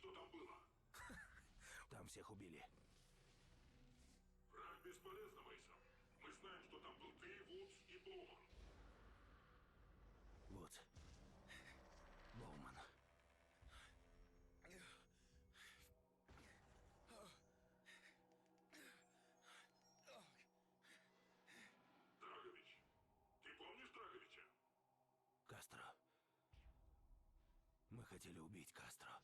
Что там было? Там всех убили. Враг бесполезно, Мейсон. Мы знаем, что там был ты, Вудс и Боуман. Вот. Боуман. Драгович. Ты помнишь Драговича? Кастро. Мы хотели убить Кастро.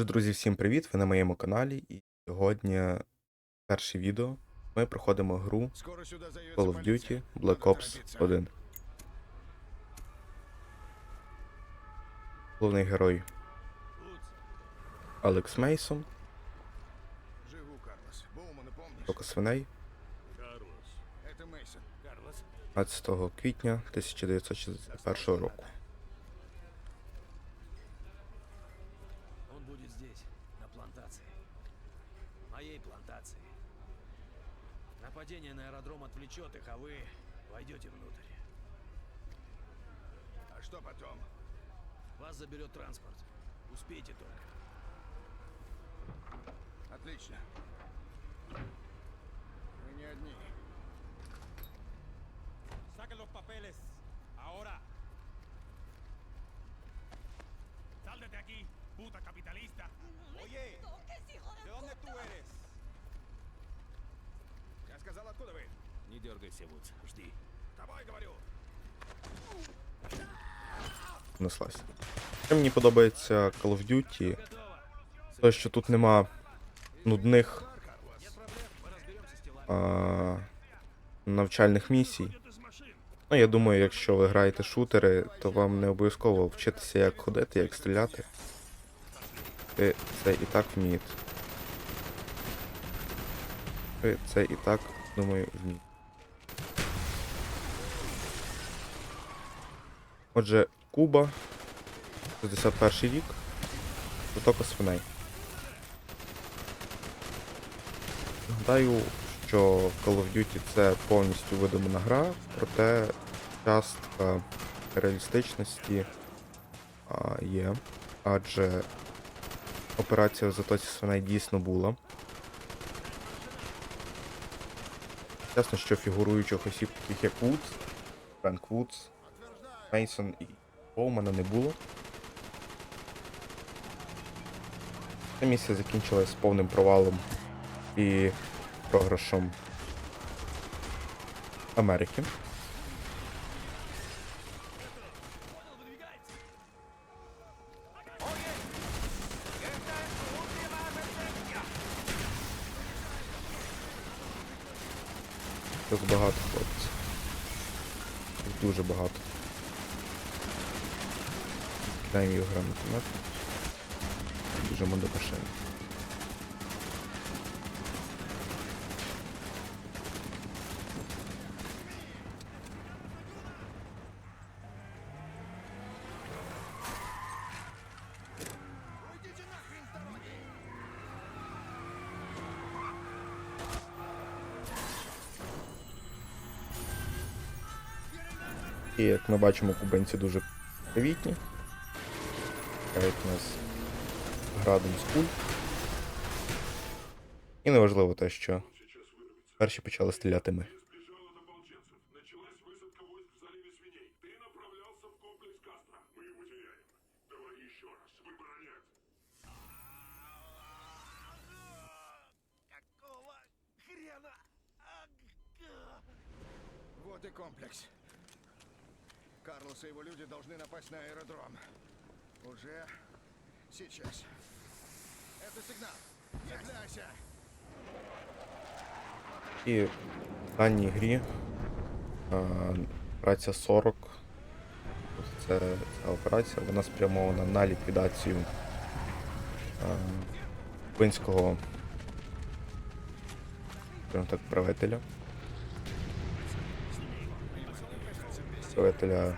Отже, друзі, всім привіт! Ви на моєму каналі, і сьогодні перше відео. Ми проходимо гру Call of. Duty Black Ops 1. Головний герой Алекс Мейсон? Тока свиней, Карлос. Это Мейсон. Карлос? 15 квітня 1961 року. Отвлечет их, а вы войдете внутрь. А что потом? Вас заберет транспорт. Успейте только. Отлично. Вы не одни. Saquen los papeles. Ahora. Sal de aquí, puta capitalista. Oye, ¿de dónde tú eres? Я сказал, откуда вы? Не дергайся, Вудс. Жди. Давай, говорю. Неслась. Що мені подобається Call of Duty, те, що тут нема нудних а, навчальних місій. Ну, я думаю, якщо ви граєте шутери, то вам не обов'язково вчитися, як ходити, як стріляти. Ви це і так вмієте. Ви це і так, думаю, вмієте. Отже, Куба, 61 рік, Затока свиней. Нагадаю, що Call of Duty це повністю видумана гра, проте частка реалістичності а, є, адже операція в Затоці свиней дійсно була. Ясно, що фігуруючих осіб, таких як Вудс, Френк Вудс, Мейсон і Боумана не було. Ця місія закінчилась повним провалом і програшом Америки. Тут багато хлопців. Тут дуже багато. Кидаємо його гранатомет. Біжимо до машини. І як ми бачимо, кубинці дуже привітні. Чекають нас градом з куль. І неважливо те, що перші почали стріляти ми. Сбежал от ополченцев. Началась высадка войск в заливе свиней. Ты направлялся в комплекс Кастро. Мы его теряем. Давай еще раз. Выбронять. Какого хрена? Вот и комплекс. Карлос и его люди должны напасть на аэродром. Уже сейчас. Это сигнал. Являйся! І в даній грі а, операція 40. Це ця операція, вона спрямована на ліквідацію скажімо так, правителя. Правителя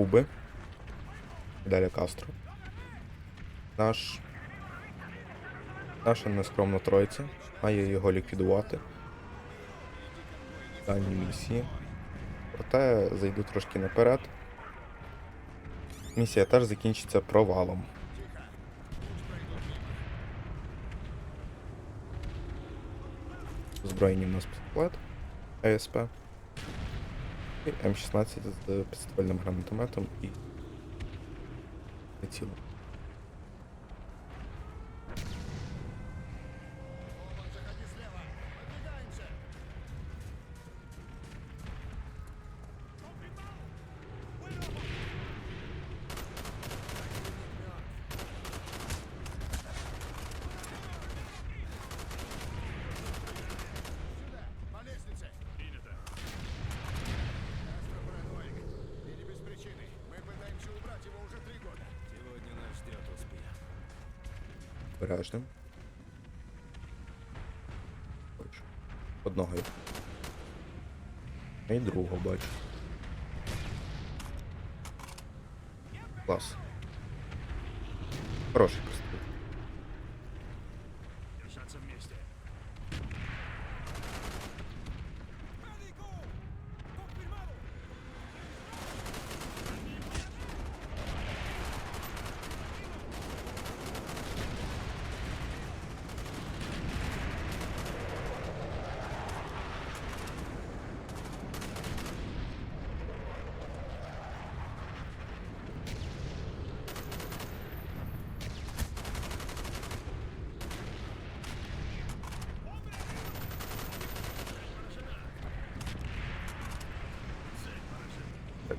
Куби. Далі Кастро. Наш Наша нескромна тройця має його ліквідувати. В даній місії проте зайду трошки наперед. Місія теж закінчиться провалом. Збройні в нас пістолет АСП. І М16 з підстрільним гранатометом і прицілом. Обережним. Бачу. Одного. І другого бачу. Клас. Хороший пістолет.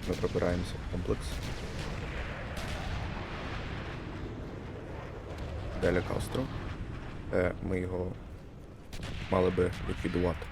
Ми пробираємося в комплекс. Деля Кастро. Е, ми його мали би ліквідувати.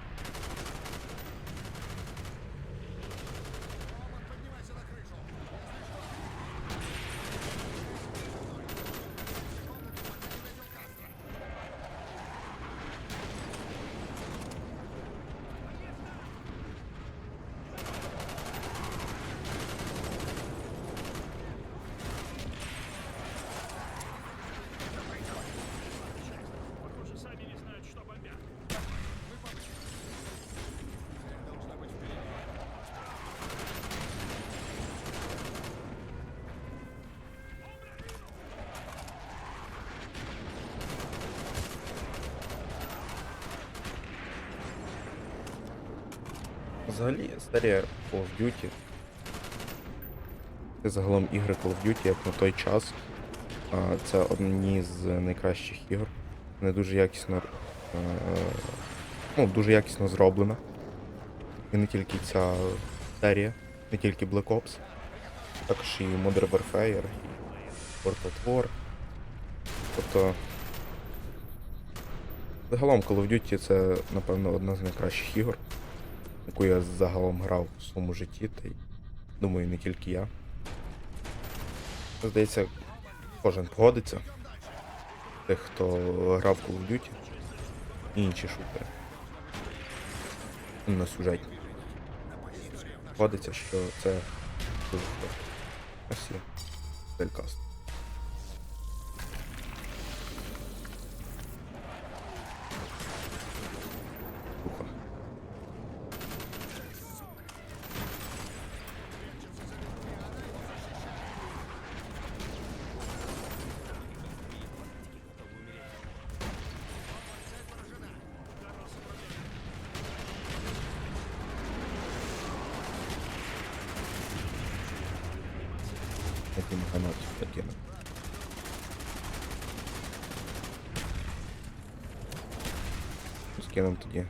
Взагалі, серія Call of Duty. Загалом ігри Call of Duty, як на той час. Це одні з найкращих ігор. Не дуже якісно. е, Ну, дуже якісно зроблена. І не тільки ця серія, не тільки Black Ops, також і Modern Warfare, і World at War. Тобто. Загалом Call of Duty це, напевно, одна з найкращих ігор яку я загалом грав в своєму житті, та й думаю, не тільки я. Здається, кожен погодиться. Тих, хто грав Call of Duty і інші шутери. На сюжетні. Погодиться, що це дуже. Ось є. Делькаст. Скинем тоді.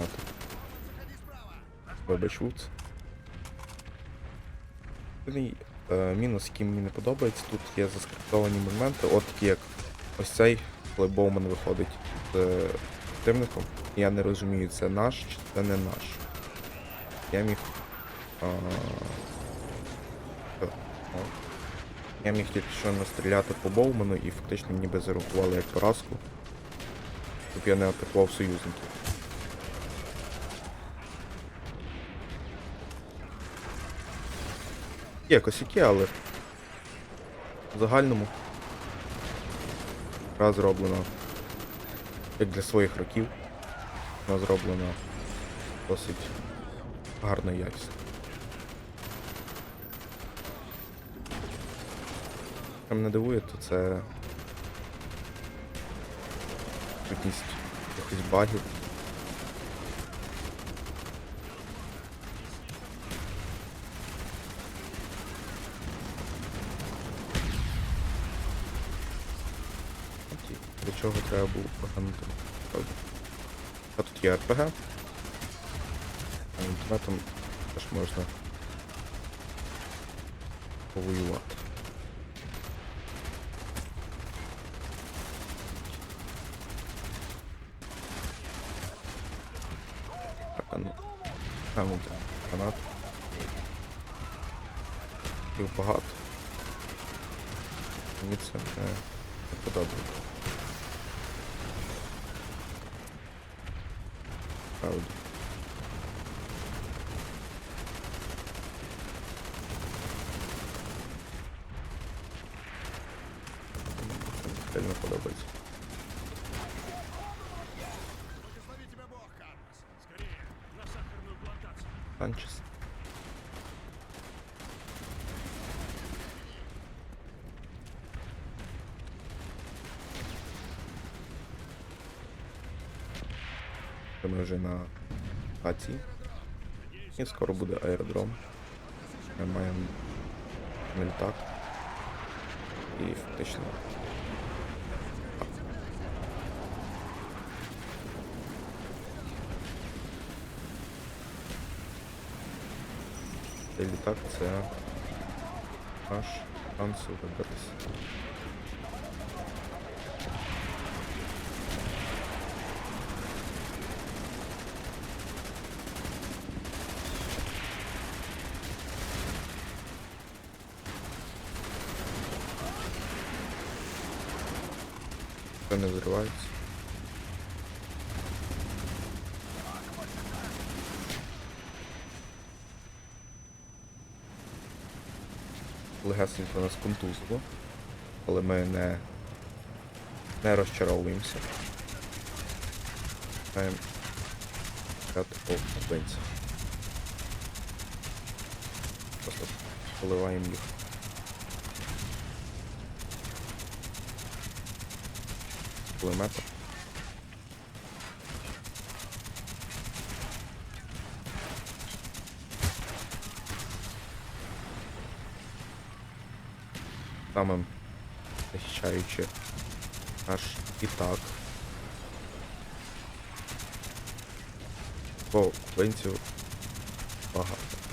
От. Вибач. Єдиний е, мінус, який мені не подобається, тут є заскриптовані моменти, от такі як ось цей, коли Боуман виходить з противником. Я не розумію, це наш чи це не наш. Я міг. А... Я міг тільки що настріляти по Боуману і фактично ніби зарахували як поразку. Щоб я не атакував союзників. Є косяки, але в загальному гра зроблена як для своїх років. Вона зроблена досить гарно якісно. Що мене дивує, то це відсутність якихось багів. Для чого треба було поганути? А тут є РПГ. А інтернетом теж можна повоювати. Так, а ну. А ну так, гранат. Їх багато. Мені це не подобається. Правда. Це не подобається. Благослови тебя Бог, Карлос. Скорее, на сахарную плантацию. Санчес. Ми вже на локації. І скоро буде аеродром. Ми маємо на літак. І фактично. Цей літак це наш шанс вибратися. Це не взривається. Легесенько нас контузило, але ми не, не розчаровуємося. Маємо по кубинцях. Просто поливаємо їх. З самим захищаючи наш літак. Бо кубинців багато.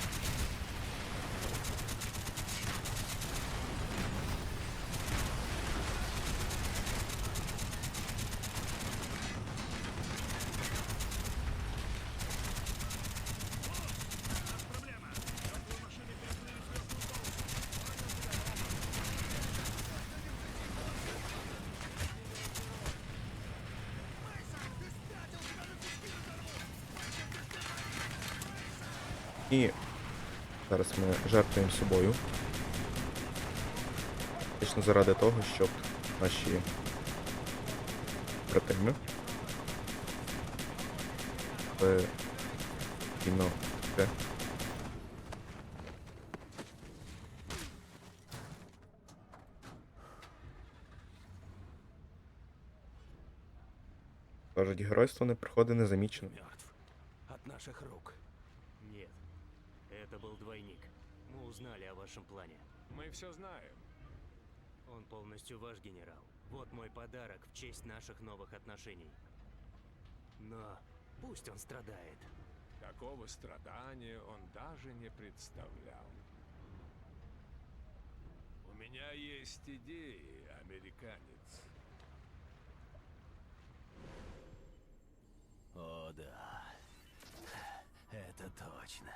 І зараз ми жертвуємо собою. Фактично заради того, щоб наші братими кіно таке. Кажуть, геройство не приходить незамічено. Мертв. От наших рук. Это был двойник. Мы узнали о вашем плане. Мы все знаем. Он полностью ваш генерал. Вот мой подарок в честь наших новых отношений. Но пусть он страдает. Такого страдания он даже не представлял. У меня есть идеи, американец. О, да. Это точно.